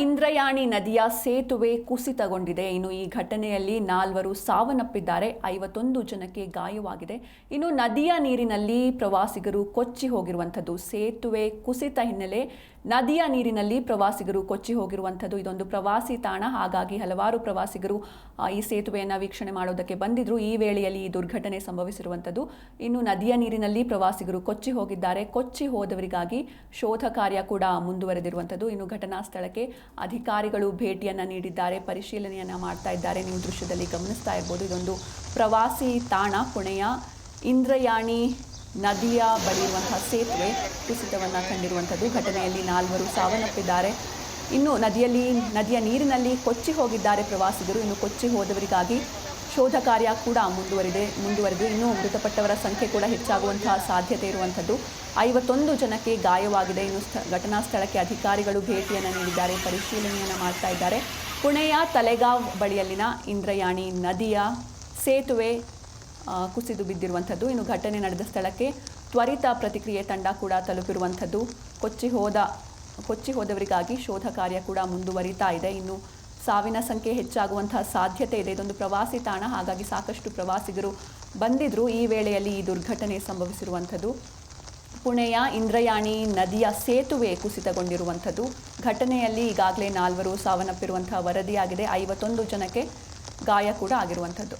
ಇಂದ್ರಯಾಣಿ ನದಿಯ ಸೇತುವೆ ಕುಸಿತಗೊಂಡಿದೆ. ಇನ್ನು ಈ ಘಟನೆಯಲ್ಲಿ ನಾಲ್ವರು ಸಾವನ್ನಪ್ಪಿದ್ದಾರೆ. ಐವತ್ತೊಂದು ಜನಕ್ಕೆ ಗಾಯವಾಗಿದೆ. ಇನ್ನು ನದಿಯ ನೀರಿನಲ್ಲಿ ಪ್ರವಾಸಿಗರು ಕೊಚ್ಚಿ ಹೋಗಿರುವಂಥದ್ದು. ಸೇತುವೆ ಕುಸಿತ ಹಿನ್ನೆಲೆ ನದಿಯ ನೀರಿನಲ್ಲಿ ಪ್ರವಾಸಿಗರು ಕೊಚ್ಚಿ ಹೋಗಿರುವಂಥದ್ದು. ಇದೊಂದು ಪ್ರವಾಸಿ ತಾಣ. ಹಾಗಾಗಿ ಹಲವಾರು ಪ್ರವಾಸಿಗರು ಈ ಸೇತುವೆಯನ್ನು ವೀಕ್ಷಣೆ ಮಾಡೋದಕ್ಕೆ ಬಂದಿದ್ರು. ಈ ವೇಳೆಯಲ್ಲಿ ಈ ದುರ್ಘಟನೆ ಸಂಭವಿಸಿರುವಂಥದ್ದು. ಇನ್ನು ನದಿಯ ನೀರಿನಲ್ಲಿ ಪ್ರವಾಸಿಗರು ಕೊಚ್ಚಿ ಹೋಗಿದ್ದಾರೆ. ಕೊಚ್ಚಿ ಹೋದವರಿಗಾಗಿ ಶೋಧ ಕಾರ್ಯ ಕೂಡ ಮುಂದುವರೆದಿರುವಂಥದ್ದು. ಇನ್ನು ಘಟನಾ ಸ್ಥಳಕ್ಕೆ ಅಧಿಕಾರಿಗಳು ಭೇಟಿಯನ್ನು ನೀಡಿದ್ದಾರೆ. ಪರಿಶೀಲನೆಯನ್ನು ಮಾಡ್ತಾ ಇದ್ದಾರೆ. ನೀವು ದೃಶ್ಯದಲ್ಲಿ ಗಮನಿಸ್ತಾ ಇರ್ಬೋದು. ಇದೊಂದು ಪ್ರವಾಸಿ ತಾಣ. ಪುಣೆಯ ಇಂದ್ರಯಾಣಿ ನದಿಯ ಬಳಿ ಇರುವಂತಹ ಸೇತುವೆ ಕುಸಿತವನ್ನು ಕಂಡಿರುವಂಥದ್ದು. ಘಟನೆಯಲ್ಲಿ ನಾಲ್ವರು ಸಾವನ್ನಪ್ಪಿದ್ದಾರೆ. ಇನ್ನು ನದಿಯಲ್ಲಿ, ನದಿಯ ನೀರಿನಲ್ಲಿ ಕೊಚ್ಚಿ ಹೋಗಿದ್ದಾರೆ ಪ್ರವಾಸಿಗರು. ಇನ್ನು ಕೊಚ್ಚಿ ಹೋದವರಿಗಾಗಿ ಶೋಧ ಕಾರ್ಯ ಕೂಡ ಮುಂದುವರಿದೆ, ಮುಂದುವರೆದು ಇನ್ನೂ ಮೃತಪಟ್ಟವರ ಸಂಖ್ಯೆ ಕೂಡ ಹೆಚ್ಚಾಗುವಂತಹ ಸಾಧ್ಯತೆ ಇರುವಂಥದ್ದು. ಐವತ್ತೊಂದು ಜನಕ್ಕೆ ಗಾಯವಾಗಿದೆ. ಇನ್ನು ಸ್ಥ, ಘಟನಾ ಸ್ಥಳಕ್ಕೆ ಅಧಿಕಾರಿಗಳು ಭೇಟಿಯನ್ನು ನೀಡಿದ್ದಾರೆ, ಪರಿಶೀಲನೆಯನ್ನು ಮಾಡ್ತಾ ಇದ್ದಾರೆ. ಪುಣೆಯ ತಲೆಗಾವ್ ಬಳಿಯಲ್ಲಿನ ಇಂದ್ರಯಾಣಿ ನದಿಯ ಸೇತುವೆ ಕುಸಿದು ಬಿದ್ದಿರುವಂಥದ್ದು. ಇನ್ನು ಘಟನೆ ನಡೆದ ಸ್ಥಳಕ್ಕೆ ತ್ವರಿತ ಪ್ರತಿಕ್ರಿಯೆ ತಂಡ ಕೂಡ ತಲುಪಿರುವಂಥದ್ದು. ಕೊಚ್ಚಿ ಹೋದ, ಕೊಚ್ಚಿ ಹೋದವರಿಗಾಗಿ ಶೋಧ ಕಾರ್ಯ ಕೂಡ ಮುಂದುವರಿತಾ ಇದೆ. ಇನ್ನು ಸಾವಿನ ಸಂಖ್ಯೆ ಹೆಚ್ಚಾಗುವಂತಹ ಸಾಧ್ಯತೆ ಇದೆ. ಇದೊಂದು ಪ್ರವಾಸಿ ತಾಣ. ಹಾಗಾಗಿ ಸಾಕಷ್ಟು ಪ್ರವಾಸಿಗರು ಬಂದಿದ್ರು. ಈ ವೇಳೆಯಲ್ಲಿ ಈ ದುರ್ಘಟನೆ ಸಂಭವಿಸಿರುವಂಥದ್ದು. ಪುಣೆಯ ಇಂದ್ರಯಾಣಿ ನದಿಯ ಸೇತುವೆ ಕುಸಿತಗೊಂಡಿರುವಂಥದ್ದು. ಘಟನೆಯಲ್ಲಿ ಈಗಾಗಲೇ ನಾಲ್ವರು ಸಾವನ್ನಪ್ಪಿರುವಂತಹ ವರದಿಯಾಗಿದೆ. ಐವತ್ತೊಂದು ಜನಕ್ಕೆ ಗಾಯ ಕೂಡ ಆಗಿರುವಂಥದ್ದು.